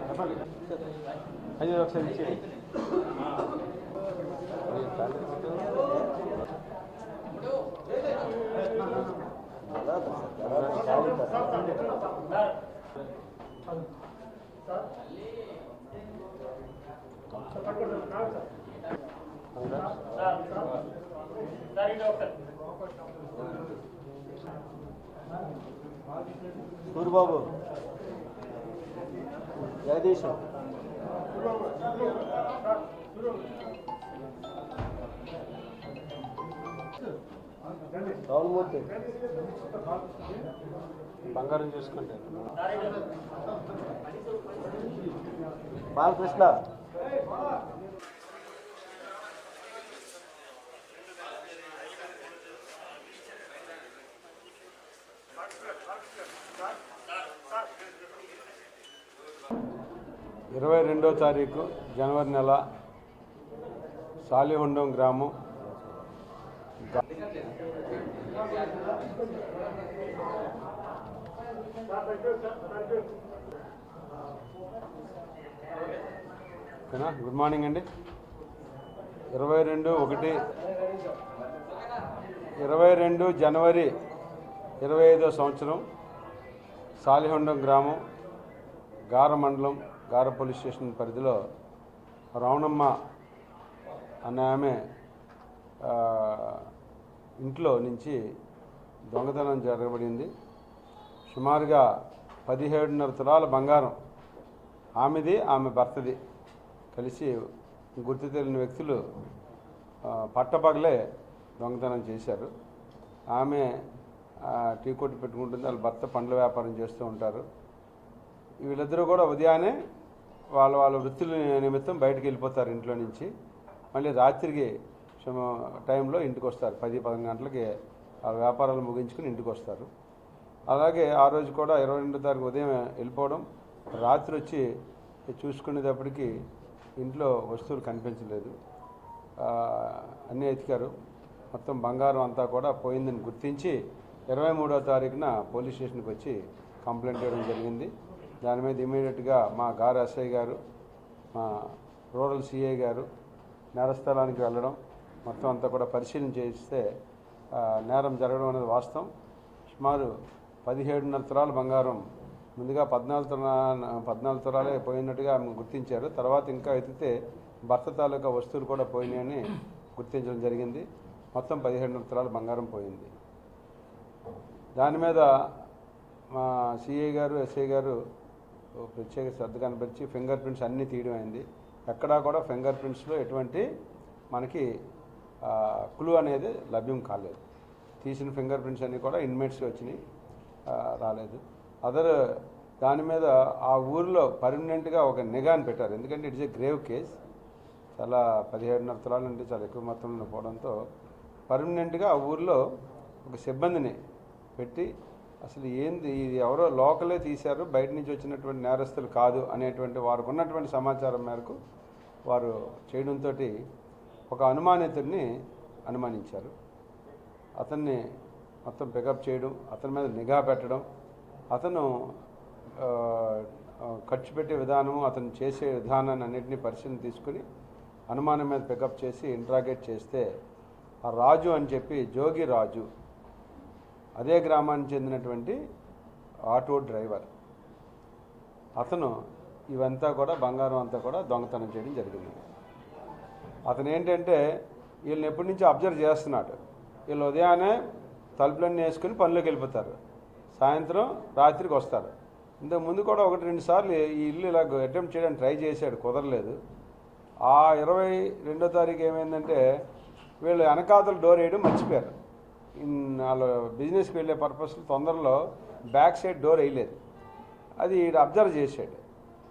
చెప్పండి అది ఒకసారి ఇచ్చేయండి సూరిబాబు జగదీష్ రావులమూర్తి బంగారం చూసుకుంటే. బాలకృష్ణ. ఇరవై రెండో తారీఖు జనవరి నెల. సాలిహుండం గ్రామం. ఓకేనా? గుడ్ మార్నింగ్ అండి. ఇరవై రెండు ఒకటి ఇరవై రెండు జనవరి ఇరవై ఐదో సంవత్సరం సాలిహొండం గ్రామం గార మండలం గార పోలీస్ స్టేషన్ పరిధిలో రావణమ్మ అనే ఆమె ఇంట్లో నుంచి దొంగతనం జరగబడింది. సుమారుగా పదిహేడున్నర తులాల బంగారం. ఆమెది ఆమె భర్తది. కలిసి గుర్తు తెలియని వ్యక్తులు పట్టపగలే దొంగతనం చేశారు. ఆమె టీ కొట్టు పెట్టుకుంటుంది. వాళ్ళ భర్త పండ్ల వ్యాపారం చేస్తూ ఉంటారు. వీళ్ళిద్దరూ కూడా ఉదయాన్నే వాళ్ళ వాళ్ళ వృత్తుల నిమిత్తం బయటకు వెళ్ళిపోతారు ఇంట్లో నుంచి. మళ్ళీ రాత్రికి సుమ- టైంలో ఇంటికి వస్తారు పది పదకొండు గంటలకి ఆ వ్యాపారాలు ముగించుకుని ఇంటికి వస్తారు అలాగే ఆ రోజు కూడా ఇరవై రెండో తారీఖు ఉదయం వెళ్ళిపోవడం రాత్రి వచ్చి చూసుకునేటప్పటికి ఇంట్లో వస్తువులు కనిపించలేదు. అన్నీ ఎతికారు మొత్తం బంగారం అంతా కూడా పోయిందని గుర్తించి ఇరవై మూడో తారీఖున పోలీస్ స్టేషన్కి వచ్చి కంప్లైంట్ చేయడం జరిగింది. దాని మీద ఇమీడియట్గా మా గారు ఎస్ఐ గారు మా రూరల్ సిఐ గారు నేరస్థలానికి వెళ్ళడం మొత్తం అంతా కూడా పరిశీలన చేస్తే నేరం జరగడం అనేది వాస్తవం. సుమారు పదిహేడున్నర తరాలు బంగారం. ముందుగా పద్నాలుగు తులా పద్నాలుగు తరాలే పోయినట్టుగా ఆమె గుర్తించారు. తర్వాత ఇంకా ఎత్తితే భర్త తాలూకా వస్తువులు కూడా పోయినాయని గుర్తించడం జరిగింది. మొత్తం పదిహేడున్నర తరాలు బంగారం పోయింది. దాని మీద మా సిఐ గారు ఎస్ఐ గారు ప్రత్యేక శ్రద్ధ కనపరిచి ఫింగర్ ప్రింట్స్ అన్నీ తీయడం అయింది. ఎక్కడా కూడా ఫింగర్ ప్రింట్స్లో ఎటువంటి మనకి క్లూ అనేది లభ్యం కాలేదు. తీసిన ఫింగర్ ప్రింట్స్ అన్నీ కూడా ఇన్మేట్స్ వచ్చినాయి. రాలేదు. అదర్ దాని మీద ఆ ఊరిలో పర్మనెంట్గా ఒక నిఘాని పెట్టారు. ఎందుకంటే ఇట్స్ ఏ గ్రేవ్ కేస్ చాలా పదిహేడున్నర తులాల నుండి చాలా ఎక్కువ మొత్తంలో పోవడంతో పర్మనెంట్గా ఆ ఊరిలో ఒక సిబ్బందిని పెట్టి అసలు ఏంది ఇది ఎవరో లోకలే తీశారు బయట నుంచి వచ్చినటువంటి నేరస్తులు కాదు అనేటువంటి వారికి ఉన్నటువంటి సమాచారం మేరకు వారు చేయడంతో ఒక అనుమానితుడిని అనుమానించారు. అతన్ని మొత్తం పికప్ చేయడం అతని మీద నిఘా పెట్టడం అతను ఖర్చు పెట్టే విధానం అతను చేసే విధానాన్ని అన్నింటినీ పరిశీలన తీసుకుని అనుమానం మీద పికప్ చేసి ఇంట్రాగేట్ చేస్తే ఆ రాజు అని చెప్పి జోగి రాజు అదే గ్రామానికి చెందినటువంటి ఆటో డ్రైవర్ అతను ఇవంతా కూడా బంగారం అంతా కూడా దొంగతనం చేయడం జరిగింది. అతను ఏంటంటే వీళ్ళని ఎప్పటి నుంచి అబ్జర్వ్ చేస్తున్నాడు. వీళ్ళు ఉదయాన్నే తలుపులన్నీ వేసుకుని పనిలోకి వెళ్ళిపోతారు. సాయంత్రం రాత్రికి వస్తారు. ఇంతకుముందు కూడా ఒకటి రెండు సార్లు ఈ ఇల్లు ఇలా అటెంప్ట్ చేయడానికి ట్రై చేశాడు కుదరలేదు. ఆ ఇరవై రెండో తారీఖు ఏమైందంటే వీళ్ళు వెనకాతలు డోర్ వేయడం మర్చిపోయారు. ఇన్ వాళ్ళ బిజినెస్కి వెళ్ళే పర్పస్ తొందరలో బ్యాక్ సైడ్ డోర్ వేయలేదు. అది ఈడ అబ్జర్వ్ చేశాడు.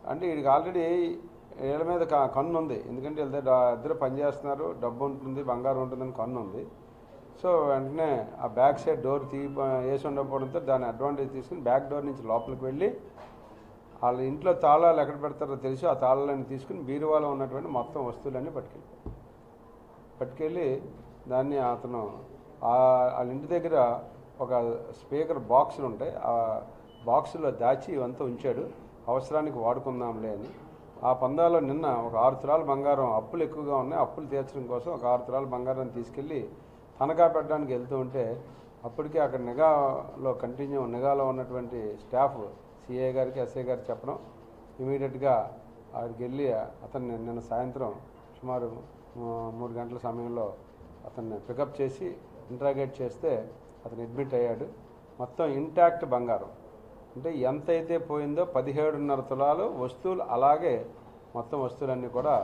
అంటే వీడికి ఆల్రెడీ వీళ్ళ మీద కన్ను ఉంది ఎందుకంటే వీళ్ళ ఇద్దరు పనిచేస్తున్నారు డబ్బు ఉంటుంది బంగారం ఉంటుందని కన్ను ఉంది సో వెంటనే ఆ బ్యాక్ సైడ్ డోర్ తీ వేసి ఉండకపోవడంతో దాని అడ్వాంటేజ్ తీసుకుని బ్యాక్ డోర్ నుంచి లోపలికి వెళ్ళి వాళ్ళ ఇంట్లో తాళాలు ఎక్కడ పెడతారో తెలిసి ఆ తాళాలన్నీ తీసుకుని బీరువాలో ఉన్నటువంటి మొత్తం వస్తువులన్నీ పట్టుకెళ్ళి పట్టుకెళ్ళి దాన్ని అతను వాళ్ళ ఇంటి దగ్గర ఒక స్పీకర్ బాక్సులు ఉంటాయి ఆ బాక్సులో దాచి ఇవంతా ఉంచాడు అవసరానికి వాడుకుందాంలే అని. ఆ పందాలో నిన్న ఒక ఆరు తులాల బంగారం అప్పులు ఎక్కువగా ఉన్నాయి అప్పులు తీర్చడం కోసం ఒక ఆరు తులాల బంగారం తీసుకెళ్ళి తనఖా పెట్టడానికి వెళ్తూ ఉంటే అప్పటికే అక్కడ నిఘాలో కంటిన్యూ నిఘాలో ఉన్నటువంటి స్టాఫ్ సిఐ గారికి ఎస్ఏ గారికి చెప్పడం ఇమీడియట్గా అక్కడికి వెళ్ళి అతన్ని నిన్న సాయంత్రం సుమారు మూడు గంటల సమయంలో అతన్ని పికప్ చేసి ఇంట్రాగేట్ చేస్తే అతను అడ్మిట్ అయ్యాడు. మొత్తం ఇంటాక్ట్ బంగారం. అంటే ఎంతైతే పోయిందో పదిహేడున్నర తులాలు వస్తువులు అలాగే మొత్తం వస్తువులన్నీ కూడా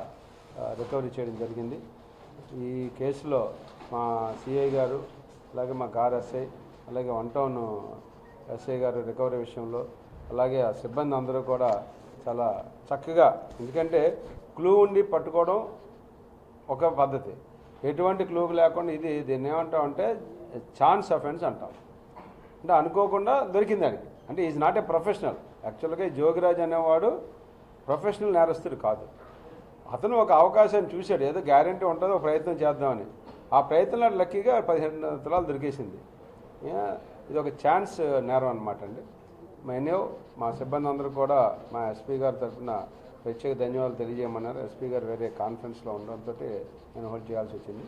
రికవరీ చేయడం జరిగింది. ఈ కేసులో మా సిఐ గారు అలాగే మా కార్ ఎస్ఐ అలాగే వన్ టౌన్ ఎస్ఐ గారు రికవరీ విషయంలో అలాగే ఆ సిబ్బంది అందరూ కూడా చాలా చక్కగా ఎందుకంటే క్లూ ఉండి పట్టుకోవడం ఒక పద్ధతి. ఎటువంటి క్లూ లేకుండా ఇది దీన్ని ఏమంటామంటే ఛాన్స్ అఫెన్స్ అంటాం. అంటే అనుకోకుండా దొరికింది దానికి అంటే ఈజ్ నాట్ ఏ ప్రొఫెషనల్. యాక్చువల్గా ఈ జోగిరాజ్ అనేవాడు ప్రొఫెషనల్ నేరస్తుడు కాదు. అతను ఒక అవకాశాన్ని చూశాడు. ఏదో గ్యారంటీ ఉంటుందో ప్రయత్నం చేద్దామని. ఆ ప్రయత్నంలో లక్కీగా పదిహేను తులాలు దొరికేసింది. ఇది ఒక ఛాన్స్ నేరం అనమాట అండి. మెన్యూ మా సిబ్బంది అందరూ కూడా మా ఎస్పీ గారి తరఫున ప్రత్యేక ధన్యవాదాలు తెలియజేయమన్నారు. ఎస్పీ గారు వేరే కాన్ఫరెన్స్లో ఉండడంతో నేను హోల్డ్ చేయాల్సి వచ్చింది.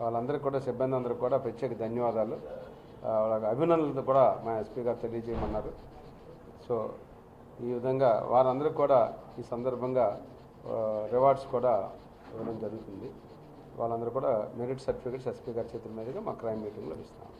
వాళ్ళందరికీ కూడా సిబ్బంది అందరూ కూడా ప్రత్యేక ధన్యవాదాలు. ఆ, వాళ్ళకి అభినందనలు కూడా మా ఎస్పీ గారు తెలియజేయమన్నారు. సో ఈ విధంగా వారందరికీ కూడా ఈ సందర్భంగా రివార్డ్స్ కూడా ఇవ్వడం జరుగుతుంది. వాళ్ళందరూ కూడా మెరిట్ సర్టిఫికేట్స్ ఎస్పీ గారి చేతుల మీదుగా మా క్రైమ్ మీటింగ్లో ఇస్తాం.